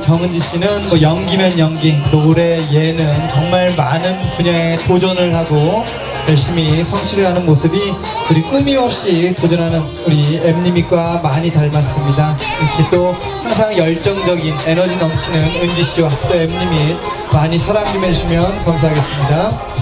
정은지 씨는 뭐 연기면 연기, 노래, 예능 정말 많은 분야에 도전을 하고 열심히 성취를 하는 모습이 우리 끊임없이 도전하는 우리 엠니밋과 많이 닮았습니다. 이렇게 또 항상 열정적인 에너지 넘치는 은지 씨와 또 엠니밋 많이 사랑 좀 해주시면 감사하겠습니다.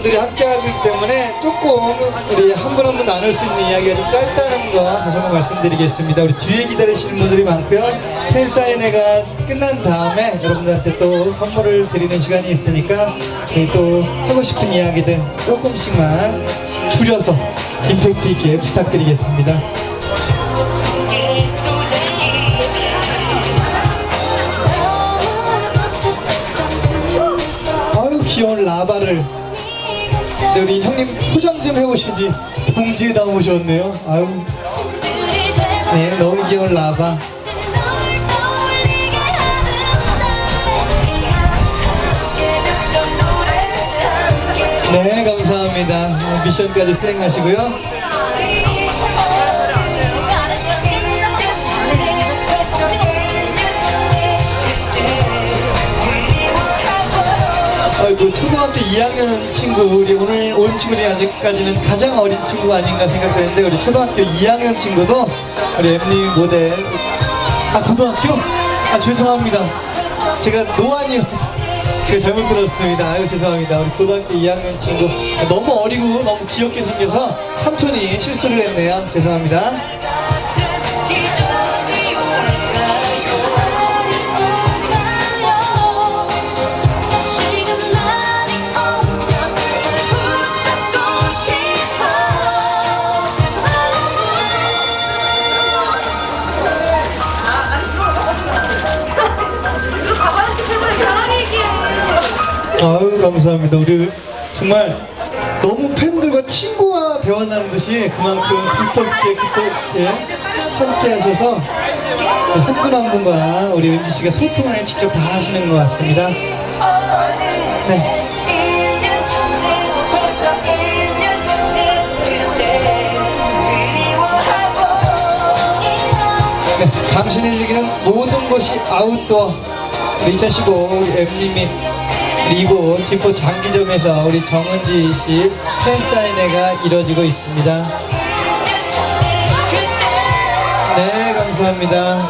분들이 함께하고 있기 때문에 조금 우리 한 분 한 분 나눌 수 있는 이야기가 좀 짧다는 거 다시 한번 말씀드리겠습니다. 우리 뒤에 기다리시는 분들이 많고요. 팬 사인회가 끝난 다음에 여러분들한테 또 선물을 드리는 시간이 있으니까 또 하고 싶은 이야기들 조금씩만 줄여서 임팩트 있게 부탁드리겠습니다. 아유 귀여운 라바를 네, 우리 형님 포장 좀 해오시지 봉지에다 오셨네요. 아유 네 너무 귀여운 라바. 네, 감사합니다. 미션까지 수행하시고요. 아이고, 초등학교 2학년 친구, 우리 오늘 온 친구들이 아직까지는 가장 어린 친구가 아닌가 생각되는데, 우리 초등학교 2학년 친구도 우리 엠님 모델, 아, 고등학교? 아, 죄송합니다. 제가 노안이어서. 제가 잘못 들었습니다. 아유, 죄송합니다. 우리 고등학교 2학년 친구. 아, 너무 어리고 너무 귀엽게 생겨서 삼촌이 실수를 했네요. 죄송합니다. 감사합니다. 우리 정말 너무 팬들과 친구와 대화 나누듯이 그만큼 두텁게 두텁게 함께 하셔서 한 분 한 분과 우리 은지 씨가 소통을 직접 다 하시는 것 같습니다. 네. 1년 전에 벌써 1년 전에 그때 그리워하고 네, 당신이 즐기는 모든 것이 아웃도어 우리 2015 우리 엠리 밋 이곳 김포 장기점에서 우리 정은지 씨 팬사인회가 이뤄지고 있습니다. 네, 감사합니다.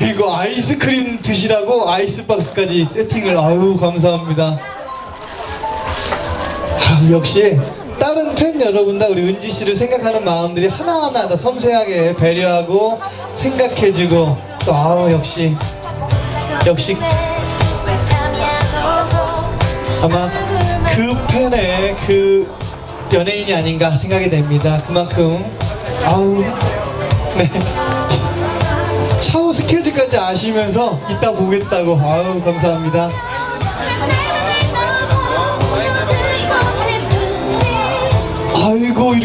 어이구 아이스크림 드시라고 아이스박스까지 세팅을 아유 감사합니다. 아, 역시 다른 팬 여러분과 우리 은지 씨를 생각하는 마음들이 하나하나 다 섬세하게 배려하고 생각해주고 또 아우 역시. 역시. 아마 그 팬의 그 연예인이 아닌가 생각이 됩니다. 그만큼. 아우. 네. 차후 스케줄까지 아시면서 이따 보겠다고. 아우 감사합니다.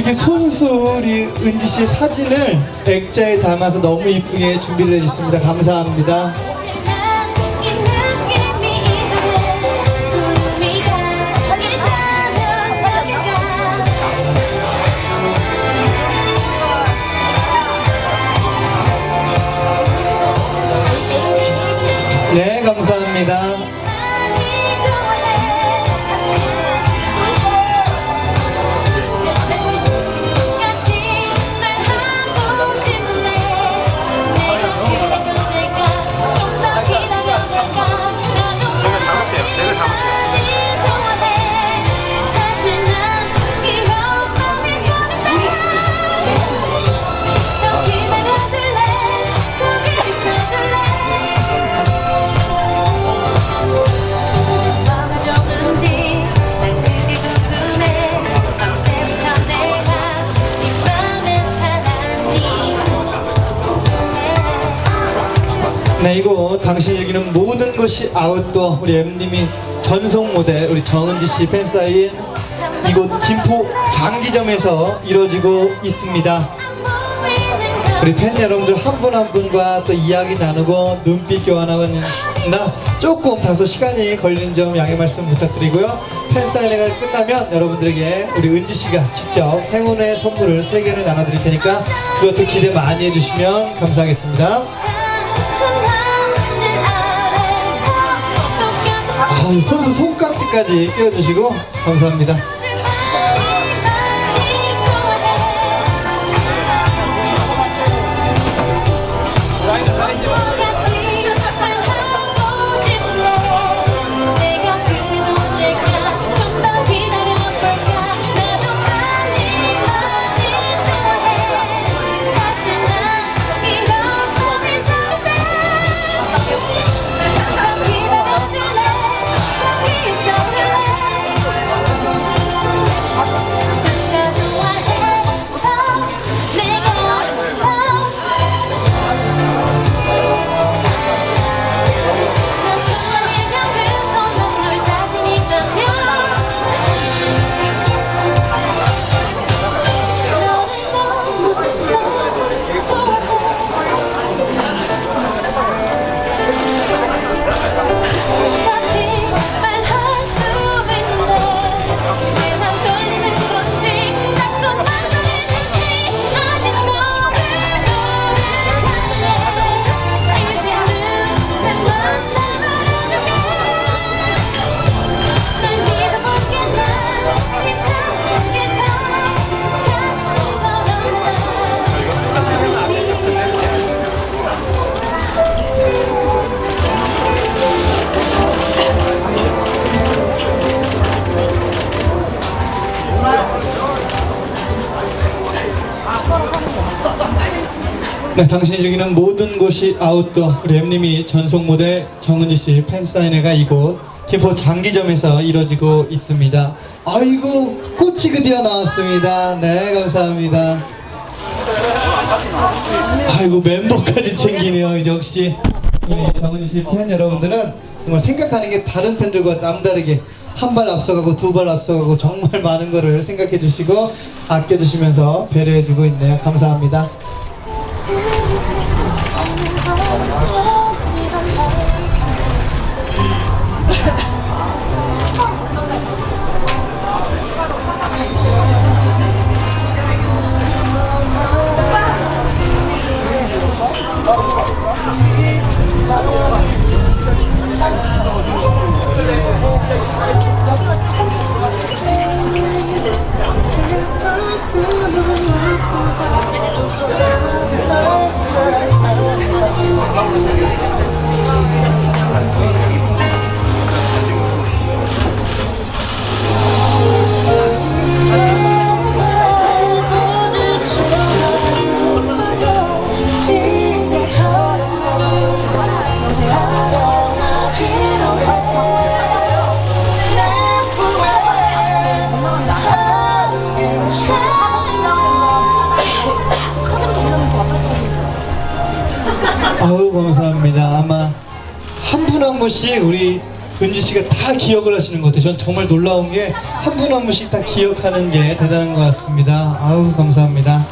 이렇게 손수 우리 은지 씨의 사진을 액자에 담아서 너무 이쁘게 준비를 해주셨습니다. 감사합니다. 네 감사합니다. 네, 이거 당신이 즐기는 모든 것이 아웃도어 우리 엠님이 전속 모델 우리 정은지 씨 팬사인 이곳 김포 장기점에서 이루어지고 있습니다. 우리 팬 여러분들 한 분 한 분과 또 이야기 나누고 눈빛 교환하는 나 조금 다소 시간이 걸리는 점 양해 말씀 부탁드리고요. 팬 사인회가 끝나면 여러분들에게 우리 은지 씨가 직접 행운의 선물을 세 개를 나눠드릴 테니까 그것도 기대 많이 해주시면 감사하겠습니다. 아, 선수 손깍지까지 끼워주시고 감사합니다. 네, 당신이 즐기는 모든 곳이 아웃도어 엠님이 전속 모델 정은지 씨 팬사인회가 이곳 김포 장기점에서 이루어지고 있습니다. 아이고 꽃이 드디어 나왔습니다. 네 감사합니다. 아이고 멤버까지 챙기네요. 역시 우리 정은지 씨 팬 여러분들은 정말 생각하는 게 다른 팬들과 남다르게 한 발 앞서가고 두 발 앞서가고 정말 많은 거를 생각해 주시고 아껴 주시면서 배려해 주고 있네요. 감사합니다. 아 감사합니다. 아마 한 분 한 분씩 우리 은지 씨가 다 기억을 하시는 것 같아요. 전 정말 놀라운 게 한 분 한 분씩 다 기억하는 게 대단한 것 같습니다. 아우 감사합니다.